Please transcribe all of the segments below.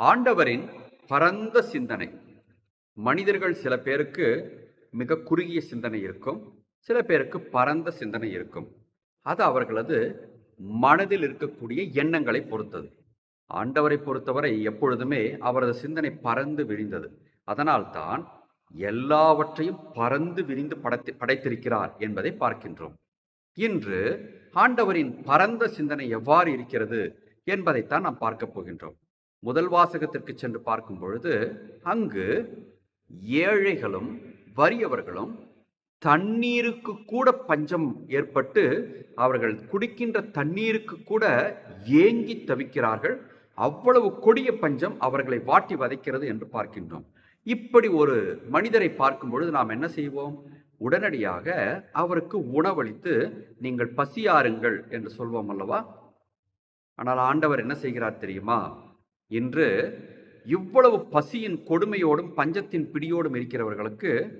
ஆண்டவரின் பரந்த சிந்தனை. மனிதர்கள் சில பேருக்கு மிக குறுகிய சிந்தனை இருக்கும் சில பேருக்கு பரந்த சிந்தனை இருக்கும். அது அவர்களது மனதில் இருக்கக்கூடிய எண்ணங்களை பொறுத்தது. ஆண்டவரை பொறுத்தவரை எப்பொழுதுமே அவரது சிந்தனை பறந்து விரிந்தது. அதனால்தான் எல்லாவற்றையும் பறந்து விரிந்து படைத்து படைத்திருக்கிறார் என்பதை பார்க்கின்றோம். இன்று ஆண்டவரின் பரந்த சிந்தனை எவ்வாறு இருக்கிறது என்பதைத்தான் நாம் பார்க்க போகின்றோம். முதல் வாசகத்திற்கு சென்று பார்க்கும் பொழுது அங்கு ஏழைகளும் வறியவர்களும் தண்ணீருக்கு கூட பஞ்சம் ஏற்பட்டு அவர்கள் குடிக்கின்ற தண்ணீருக்கு கூட ஏங்கி தவிக்கிறார்கள். அவ்வளவு கொடிய பஞ்சம் அவர்களை வாட்டி வதைக்கிறது என்று பார்க்கின்றோம். இப்படி ஒரு மனிதரை பார்க்கும் பொழுது நாம் என்ன செய்வோம்? உடனடியாக அவருக்கு உணவளித்து நீங்கள் பசியாருங்கள் என்று சொல்வோம் அல்லவா? ஆனால் ஆண்டவர் என்ன செய்கிறார் தெரியுமா? இன்று இவ்வளவு பசியின் கொடுமையோடும் பஞ்சத்தின் பிடியோடும் இருக்கிறவர்களுக்கு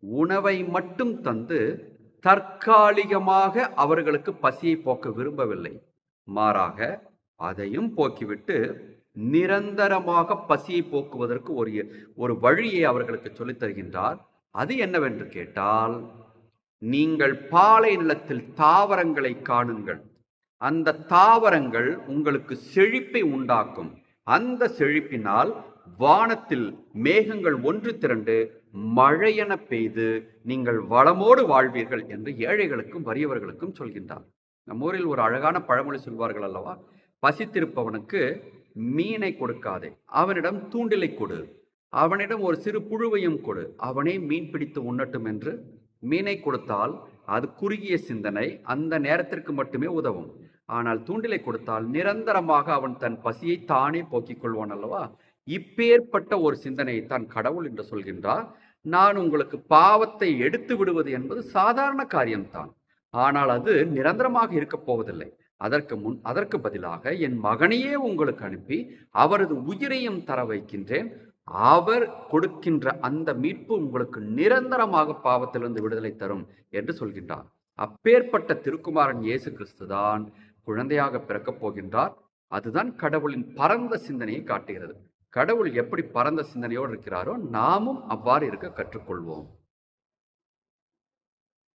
உணவை மட்டும் தந்து தற்காலிகமாக அவர்களுக்கு பசியை போக்க விரும்பவில்லை. மாறாக அதையும் போக்கிவிட்டு நிரந்தரமாக பசியை போக்குவதற்கு ஒரு ஒரு வழியை அவர்களுக்கு சொல்லித் தருகின்றார். அது என்னவென்று கேட்டால் நீங்கள் பாலை நிலத்தில் தாவரங்களை காணுங்கள். அந்த தாவரங்கள் உங்களுக்கு செழிப்பை உண்டாக்கும். அந்த செழிப்பினால் வானத்தில் மேகங்கள் ஒன்று திரண்டு மழையென பெய்து நீங்கள் வளமோடு வாழ்வீர்கள் என்று ஏழைகளுக்கும் வறியவர்களுக்கும் சொல்கின்றார் நம்ம ஊரில் ஒரு அழகான பழமொழி சொல்வார்கள் அல்லவா? பசித்திருப்பவனுக்கு மீனை கொடுக்காதே அவனிடம் தூண்டிலை கொடு அவனிடம் ஒரு சிறு புழுவையும் கொடு அவனே மீன் பிடித்து உண்ணட்டும் என்று. மீனை கொடுத்தால் அது குறுகிய சிந்தனை அந்த நேரத்திற்கு மட்டுமே உதவும். ஆனால் தூண்டிலை கொடுத்தால் நிரந்தரமாக அவன் தன் பசியை தானே போக்கிக் கொள்வான் அல்லவா? இப்பேற்பட்ட ஒரு சிந்தனையை தான் கடவுள் என்று சொல்கின்றார். நான் உங்களுக்கு பாவத்தை எடுத்து விடுவது என்பது சாதாரண காரியம்தான். ஆனால் அது நிரந்தரமாக இருக்கப் போவதில்லை. அதற்கு முன் அதற்கு பதிலாக என் மகனையே உங்களுக்கு அனுப்பி அவரது உயிரையும் தர வைக்கின்றேன். அவர் கொடுக்கின்ற அந்த மீட்பு உங்களுக்கு நிரந்தரமாக பாவத்திலிருந்து விடுதலை தரும் என்று சொல்கின்றார். அப்பேற்பட்ட திருக்குமாரன் இயேசு கிறிஸ்து தான் குழந்தையாக பிறக்கப் போகின்றார் அதுதான் கடவுளின் பரந்த சிந்தனையை காட்டுகிறது. கடவுள் எப்படி பரந்த சிந்தனையோடு இருக்கிறாரோ நாமும் அவ்வாறு இருக்க கற்றுக்கொள்வோம்.